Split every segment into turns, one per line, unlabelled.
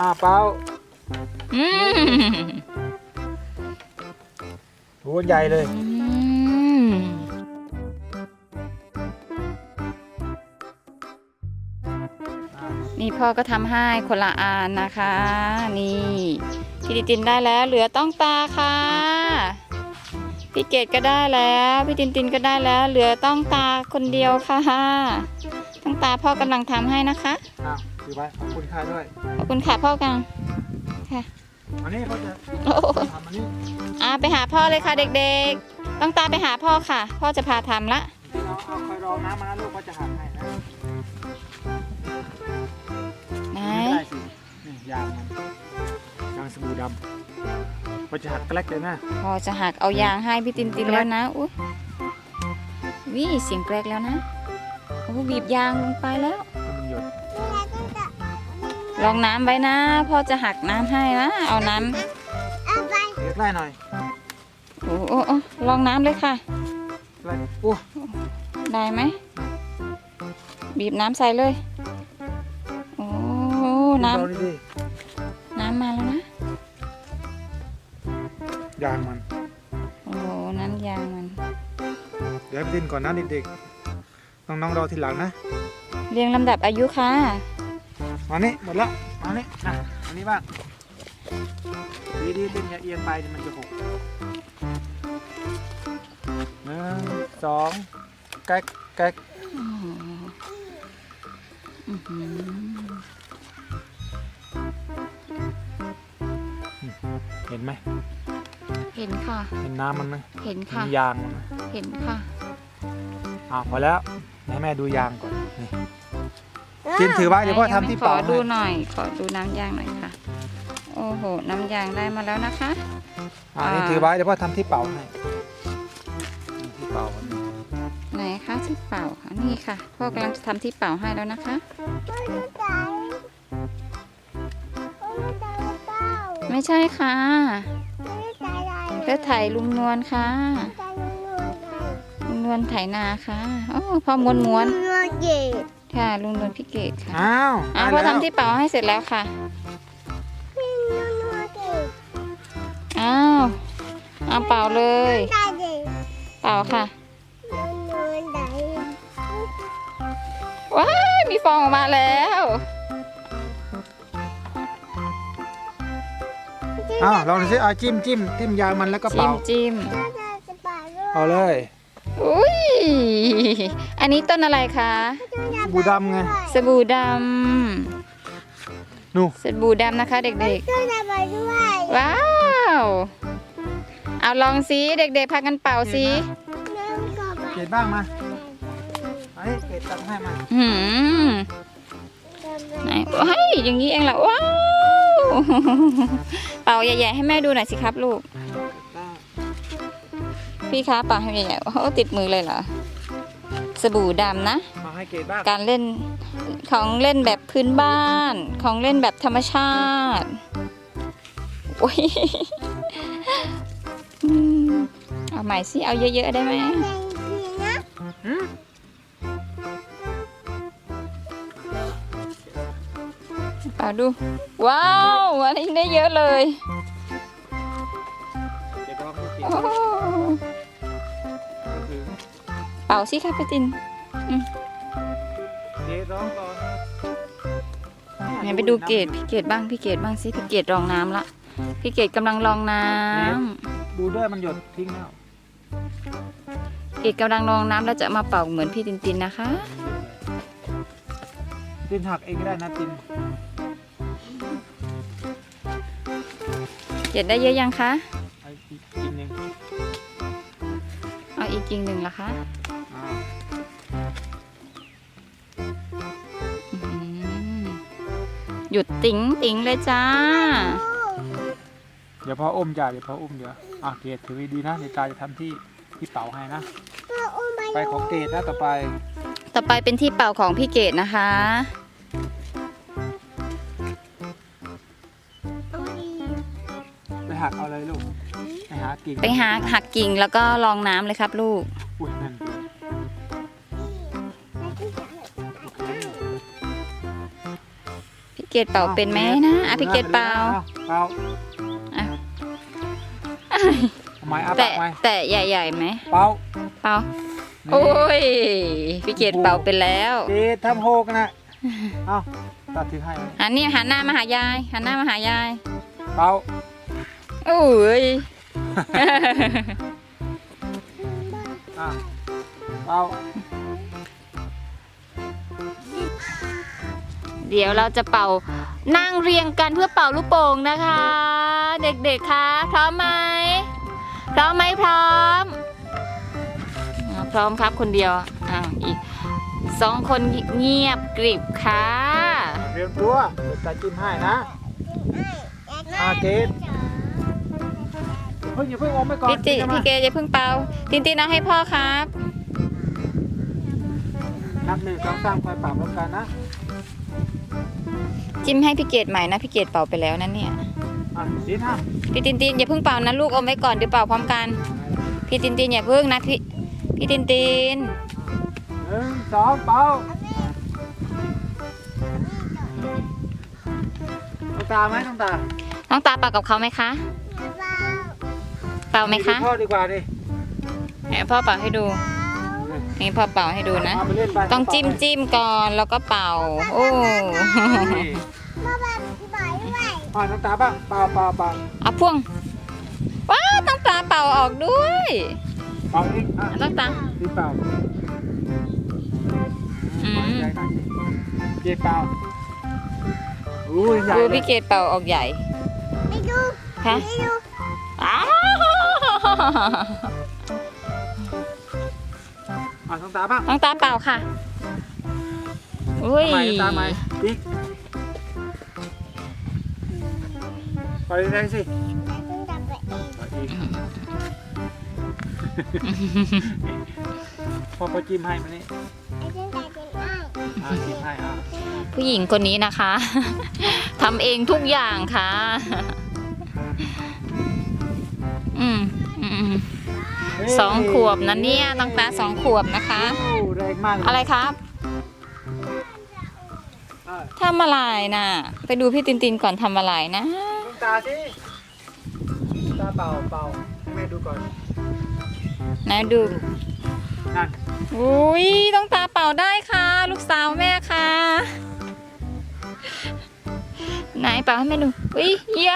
อ่าเปล่า
อืม
โหใหญ่เลย
อืมนี่พ่อก็ทำให้คนละอันนะคะ นี่พี่ตินตินได้แล้วเหลือต้องตาค่ะพี่เกดก็ได้แล้วพี่ตินตินก็ได้แล้ว เหลือต้องตาคนเดียวค่ะ ต้องตาพ่อกำลังทำให้นะคะ
อ้าว ถือไว้ขอบคุณค่าด้วย
ขอบคุณค่ะพ่อกัน
อันนี้เขาจะ
โอ้โห
ทำอันนี้
อ่าไปหาพ่อเลยค่ะเด็กๆ ต้องตามไปหาพ่อค่ะ พ่อจะพาทำละ
เราเอาคอยรองน้ำมานะลูกเขาจะหักให้นะ
ไหน
ไม่ได้สินี่ยางมันยางสบู่ดำเขาจะหักแกลกเลยนะ
พ่อจะหักเอายางให้พี่ตินตินแล้วนะอุ้ยวิเสียงแกรกแล้วนะโอ้บีบยางลงไปแล้ว
ให้มันหยด
ลองน้ำไว้นะพ่อจะหักน้ำให้นะเอาน้
เล็กไล่หน่อยำ
โอ้โอ้โอ้ลองน้ำเลยค่ะ
ไล่โอ้
ได้ไหม บีบน้ำใส่เลย โอ้น้
เบาๆดิำ
น้ำมาแล้วนะ
ยางมัน
โอ้โหน้ำยางมัน
เดี๋ยวให้ไปดินก่อนนะเด็กๆน้องๆรอทีหลังนะ
เรียงลำดับอายุค่ะ
มานี่หมดละมานี่อะอันนี้บ้างดีดีๆเต้นอย่าเอียงไปเดี๋ยวมันจะหกหนึ่งสองแก๊กแก๊ก
อื้อหือ
เห็นไหม
เห็นค่ะ
เห็นน้ำมันไหม
เห็น
เห็
ค่ะ
นยางมันไหม
เห็นค่ะ
อ่าพอแล้วให้แม่ดูยางก่อนนี่ จินถือไว้เดี๋ยวพ่อทำที่
ขอ
เป่า
ดู
ให้
หน่อย ขอดูน้ำยางหน่อยค่ะ โอ้โห น้ำยางได้มาแล้วนะคะ
อ่านี่
อ่า
ถือไว้เดี๋ยวพ่อทำที่เป่าให้นี่ที่เป่าอันนี้
ไหนคะที่เป่าค่ะ นี่ค่ะ พ่อกำลังจะทำที่เป่าให้แล้วนะคะ ไม่ใช่ค่ะเลือดไถลุงนวลค่ะ ลุงนวลไถนาค่ะ โอ้พ่อม้วนม้วนๆ ค่ะลุงนวลพี่เกดค่ะ
อ้าว
อ่า
ได้
พ่อ
แล้ว
ทำที่เป่าให้เสร็จแล้วค่ะอ้าวเอาเป่าเลย เป่าค่ะว้ายมีฟองออกมาแล้ว
อ้าวลองดูสิเอาจิ้มจิ้มจิ้มยางมันแล้วก็
จิ้
เป่าม
จิ้ม
เอาเลย
อุ้ยอันนี้ต้นอะไรคะ
บูดำไง
สบู่ด
นู่ำ
สบู่ดำนะคะ เด็กๆว้าว เอาลองสิเด็กๆพากันเป่าสิ
เกรดบ้างมาไอ้เกรดตังให้มา
หืมไหนว้ายอย่างนี้เองเหรอว้าว เป่าใหญ่ๆให้แม่ดูหน่อยสิครับลูก พี่คะเป่าให้ใหญ่ๆโอ้โหติดมือเลยเหรอ สบู่ดำนะ
มา ให้เกรดบ้าง
การเล่นของเล่นแบบพื้นบ้านของเล่นแบบธรรมชาติโอ้ยอืมเอาใหม่สิ เอาเยอะ ๆ ได้ไหม
หืม
เป่าดู ว้าว อันนี้ได้เยอะเลย
เกรดร้องให้เกรด
โอ้เป่าสิค่ะพี่ติน
เก รดร้องก่อน
เนี่ยไปดูเกดพี่เกดบ้างพี่เกดบ้างสิพี่เกดรองน้ำละพี่เกดกำลังรองน้ำ
ดูด้วยมันหยดทิ้งแล้ว
เกดกำลังรองน้ำแล้วจะเอามาเป่าเหมือนพี่ตินตินนะคะ
ตินหักเองก็ได้นะติน
เกดได้เยอะยังคะ
ไอ้อีกกินหนึ่ง
เอาอีกกิ่งหนึ่งละคะ หยุดติ๋งติ๋งเลยจ้า
เดี๋ยวพ่ออุ้มจ้ะเดี๋ยวพ่ออุ้มเดี๋ยวอะเกรดถือดีๆนะเดี๋ยวตาจะทำที่ที่เป่าให้นะ ไปของเกรดนะต่อไป
ต่อไปเป็นที่เป่าของพี่เกดนะคะ
ไปหักเอาเลยลูก ไปหากิ่ง
ไปหาหักกิ่งแล้วก็รองน้ำเลยครับลูก
เค
เกดเป่าเป็นไหมนะอะพี่เกดเป่า
เป่า
อะ
ทำไมอะ
แต่
ปากไหม
แต่ใหญ่ๆไหม
เป่า
เป่า
นี่
โอ้ยพี่เกดเป่าเป็นแล้ว
เกดทำโฮกันนะเอาตัดถือให้
หันนี่หันหน้ามาหายายหันหน้ามาหายาย
เป่า
โอ้ย
อะเป่า
เดี๋ยวเราจะเป่านั่งเรียงกันเพื่อเป่าลูกโป่งนะคะ เด็กๆคะพร้อมไหมพร้อมไหมพร้อมอ่าพร้อมครับคนเดียวอ้าวอีกสองคนเงียบกริบค่ะ
เรียนตัวเดี๋ยวตาจิ้มให้นะอาเกดเพิ่งอย่าเพิ่งอมไปก่อน
พี่ติ
จิ้ม
พี่
มา
เกอย่าเพิ่งเป่าตินตินเอาให้พ่อครับ
นับหนึ่งสองสามคอยปรับลงกันนะ
จิ้มให้พี่เกดใหม่นะพี่เกดเป่าไปแล้วนั่นเนี่ย
อะดิ้นห้า
พี่ตินตินอย่าเพิ่งเป่านะลูกอมไว้ก่อนเดี๋ยวเป่าพร้อมกัน พี่ตินตินอย่าเพิ่งนะพี่พี่ตินติน
หนึ่งสองเป่าต้องตาไหมต้องตา
น้องตาเป่ากับเขาไหมคะ เป่าไหมคะ
พ่อดีกว่าดิ
ให้พ่อเป่าให้ดู นี่พ่อเป่าให้ดูนะ
เอาไปเล่นไป
ต้องจิ้มจิ้มก่อนแล้วก็เป่า โอ้
นี่อะต้องตาบ้างเป่าเป่าเป่า
เอาพ่วง ว้าวต้องตาเป่าออกด้วย
เป่าอีกอะ
ต้องตา
ดีเป่า
อืม
ใหญ่หน่อยเจ็บเป่าอู้ยใหญ่
ดู
เลย
พี่เกดเป่าออกใหญ่คะอ้าว
อะต้องตาบ้าง
ต้องตาเป่าค่ะอุ้ย
ใหม่ตาใหม่อีกไปแรงๆสิไปอีกพอพอจิ้มให้มานี่อะจิ้มให้อะ
ผู้หญิงคนนี้นะคะ ทำเองทุกอย่างค่ะ อืมอืมอืม
เฮ้ย
สองขวบนะเนี่ยต้องตาสองขวบนะคะ
โอ้แรงมากเลย
อะไรครับ
อะ
ทำอะไรน่ะ ไปดูพี่ตินตินก่อนทำอะไรนะ
ต้องตาสิตาเป่าเป่าให้แม่ดูก่อน
นะดู
นั่น
อุ้ยต้องตาเป่าได้ค่ะ ลูกสาวแม่ค่ะไหนเป่าให้แม่ดูอุ้ยเฮีย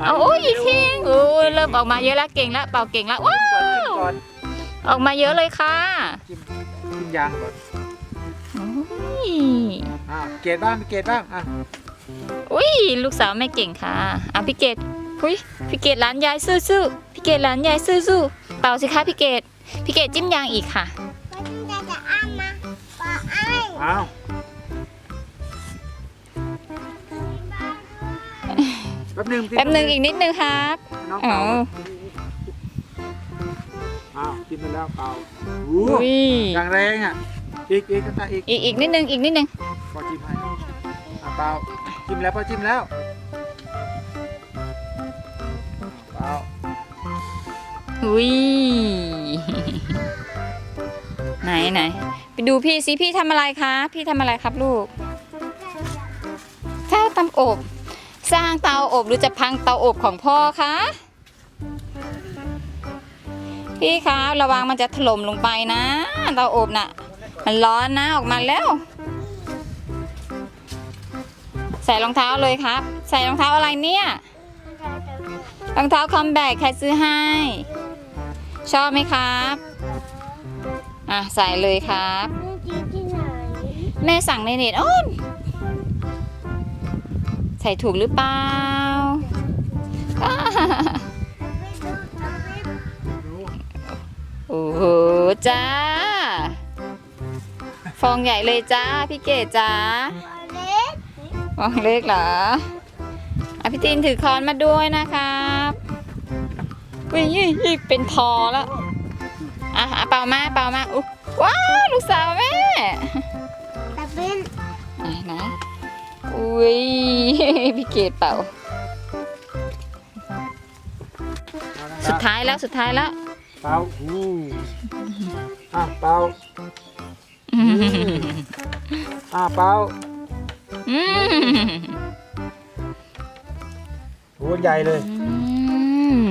เอาโอ้ยอีกทีโอ้ยเริ่มออกมาเยอะแล้วเก่งแล้วเป่าเก่งแล้วว้า
ก่อนจิ้ม
ว
ก่อน
ออกมาเยอะเลยค่ะ
จิ้มจิ้มยางก่อน
อุ้ย
อะเกรดบ้างเกรดบ้างอะ
อุ้ยลูกสาวแม่เก่งค่ะอะพี่เกดอุ้ยพี่เกดหลานยายซื่อๆพี่เกดหลานยายซื่อๆเป่าสิคะพี่เกดพี่เกดจิ้มยางอีกค่ะ
เอาแป๊บหนึง
แป๊บหนึ่งอีกนิดนึงครับ
น้อง
อ๋อ
เป่า อ้าวกินไปแล้วเป่าอู้
อุ้ย
อย่างแรงอะ อีกอีกตาอีก
อีกอีกนิดนึงอีกนิดนึง
พอจิ้มให้อะเป่าจิ้มแล้วพอจิ้มแล้วเป่า
อุ้ยไหนไหนไปดูพี่สิพี่ทำอะไรคะ พี่ทำอะไรครับลูกข้าวตำอบ สร้างเตาอบหรือจะพังเตาอบของพ่อคะ พี่คะระวังมันจะถล่มลงไปนะเตาอบน่ะ มันร้อนนะออกมาแล้ว ใส่รองเท้าเลยครับ ใส่รองเท้าอะไรเนี่ยรองเท้าคอมแบกใครซื้อให้ ชอบไหมครับอะใส่เลยครับแม่สั่งในเน็ตอ้นใส่ถูกหรือเปล่า โอ้โหจ้า ฟองใหญ่เลยจ้า พี่เกดจ้าฟองเล็กเหรออะพี่ตีนถือคอนมาด้วยนะครับวิ่งเป็นพอแล้วอะอะเป่ามาเป่ามาอุ๊ยว้าวลูกสาวแม่ไหนไหนอุ้ยพี่เกดเป่า สุดท้ายแล้วสุดท้ายแล้ว
เป่าอู้อะเป่า
อืม
อะเป่า
อืม
ตัวใหญ่เลย
อืม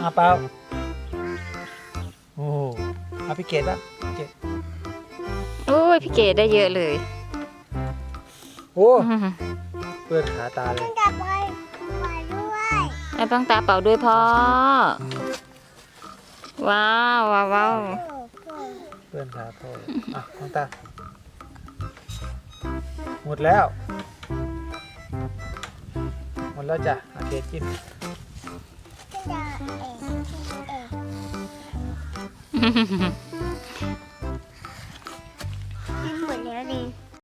อาเปล่าโอ้เอาพี่เกดป่ะเกด
โอ้ยพี่เกดได้เยอะเลย
โอ้
อืม
เปื้อนขาตาเลย
จะไปไปด้วย
แล้วต้องตาเป่าด้วยพ่อ ว้าวว้าวว้าว
เปื้อนขาพ่อเลยอะน้องตา หมดแล้ว หมดแล้วจ้ะอาเกดกิน
จะเอ๋เอ๋กินหม